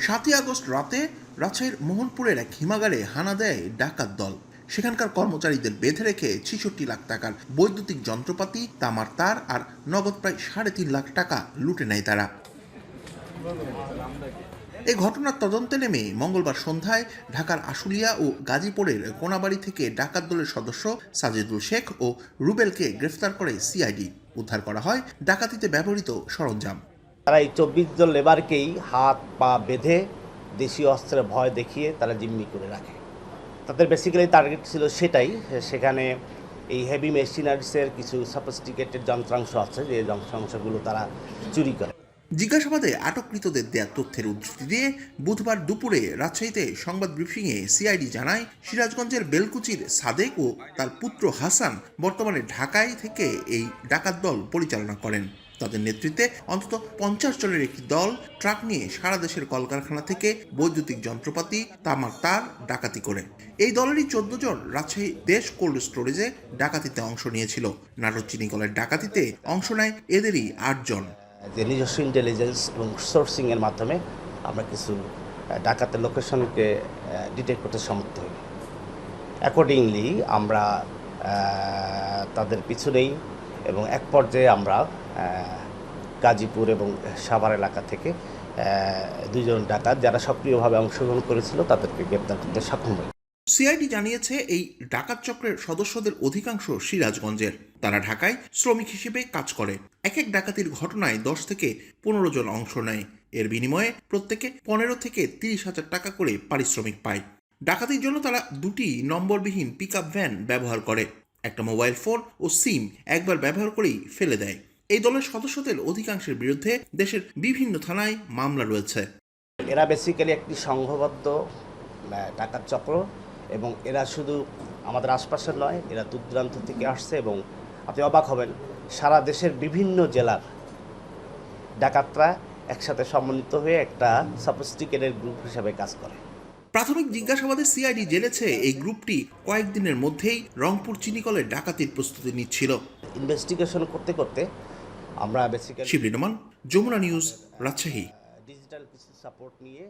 সাতই আগস্ট রাতে রাজশাহীর মোহনপুরের এক হিমাগারে হানা দেয় ডাকাত দল। সেখানকার কর্মচারীদের বেঁধে রেখে ছেষট্টি লাখ টাকার বৈদ্যুতিক যন্ত্রপাতি, তামার তার আর নগদ প্রায় সাড়ে তিন লাখ টাকা লুটে নেয় তারা। এই ঘটনার তদন্তে নেমে মঙ্গলবার সন্ধ্যায় ঢাকার আশুলিয়া ও গাজীপুরের কোনাবাড়ি থেকে ডাকাত দলের সদস্য সাজিদুল শেখ ও রুবেলকে গ্রেফতার করে সিআইডি। উদ্ধার করা হয় ডাকাতিতে ব্যবহৃত সরঞ্জাম। তারা এই চব্বিশ জন লেবারকেই হাত, পা বেঁধে দেশীয় অস্ত্রের ভয় দেখিয়ে তারা জিম্মি করে রাখে। তাদের বেসিক্যালি টার্গেট ছিল সেটাই। সেখানে এই হেভি মেশিনারিসের কিছু সফিস্টিকেটেড যন্ত্রাংশ আছে, যে যন্ত্রাংশগুলো তারা চুরি করে। জিজ্ঞাসাবাদে আটককৃতদের দেয়া তথ্যের উদ্ধৃতি দিয়ে বুধবার দুপুরে রাজশাহীতে সংবাদ ব্রিফিংয়ে সিআইডি জানায়, সিরাজগঞ্জের বেলকুচির সাদেক ও তার পুত্র হাসান বর্তমানে ঢাকায় থেকে এই ডাকাত দল পরিচালনা করেন। তাদের নেতৃত্বে অন্তত পঞ্চাশ জনের একটি দল ট্রাক নিয়ে সারা দেশের কলকারখানা থেকে বৈদ্যুতিক যন্ত্রপাতি, তামার তার ডাকাতি করে। এই দলেরই চোদ্দ জন রাজশাহী দেশ কোল্ড স্টোরেজে ডাকাতিতে অংশ নিয়েছিল। নাটক চিনিকলের ডাকাতিতে অংশ নেয় এদেরই আটজন যে নিজস্ব ইন্টেলিজেন্স এবং সোর্সিংয়ের মাধ্যমে আমরা কিছু ডাকাতের লোকেশনকে ডিটেক্ট করতে সমর্থ হই। অ্যাকর্ডিংলি আমরা তাদের পিছনেই এবং এক পর্যায়ে আমরা গাজীপুর এবং সাভার এলাকা থেকে আহ, দুইজন ডাকাত যারা সক্রিয়ভাবে অংশগ্রহণ করেছিল তাদেরকে গ্রেপ্তার করতে সক্ষম হই। সিআইডি জানিয়েছে এই ডাকাত চক্রের সদস্যদের অধিকাংশ সিরাজগঞ্জের। তারা ঢাকায় শ্রমিক হিসেবে কাজ করে। এক এক ডাকাতির ঘটনায় দশ থেকে পনেরো জন অংশ নেয়। এর বিনিময়ে প্রত্যেকে পনেরো থেকে তিরিশ হাজার টাকা করে পারিশ্রমিক পায়। ডাকাতির জন্য তারা দুটি নম্বরবিহীন পিক আপ ভ্যান ব্যবহার করে। একটা মোবাইল ফোন ও সিম একবার ব্যবহার করেই ফেলে দেয়। এই দলের সদস্যদের অধিকাংশের বিরুদ্ধে দেশের বিভিন্ন থানায় মামলা রয়েছে। এরা বেসিক্যালি একটি সংঘবদ্ধ ডাকাত চক্র এবং এরা শুধু আমাদের আশপাশের নয়, এরা দূর দূরান্ত থেকে আসছে এবং আপনি অবাক হবেন, সারা দেশের বিভিন্ন জেলার ডাকাতরা একসাথে সমন্বিত হয়ে একটা সফিস্টিকেটেড গ্রুপ হিসাবে কাজ করে। প্রাথমিক জিজ্ঞাসাবাদে সিআইডি জেনেছে এই গ্রুপটি কয়েকদিনের মধ্যেই রংপুর চিনিকলের ডাকাতির প্রস্তুতি নিচ্ছিল। ইনভেস্টিগেশন করতে করতে আমরা basically Shibli Noman Jamuna news Rajshahi. Digital কিছু সাপোর্ট নিয়ে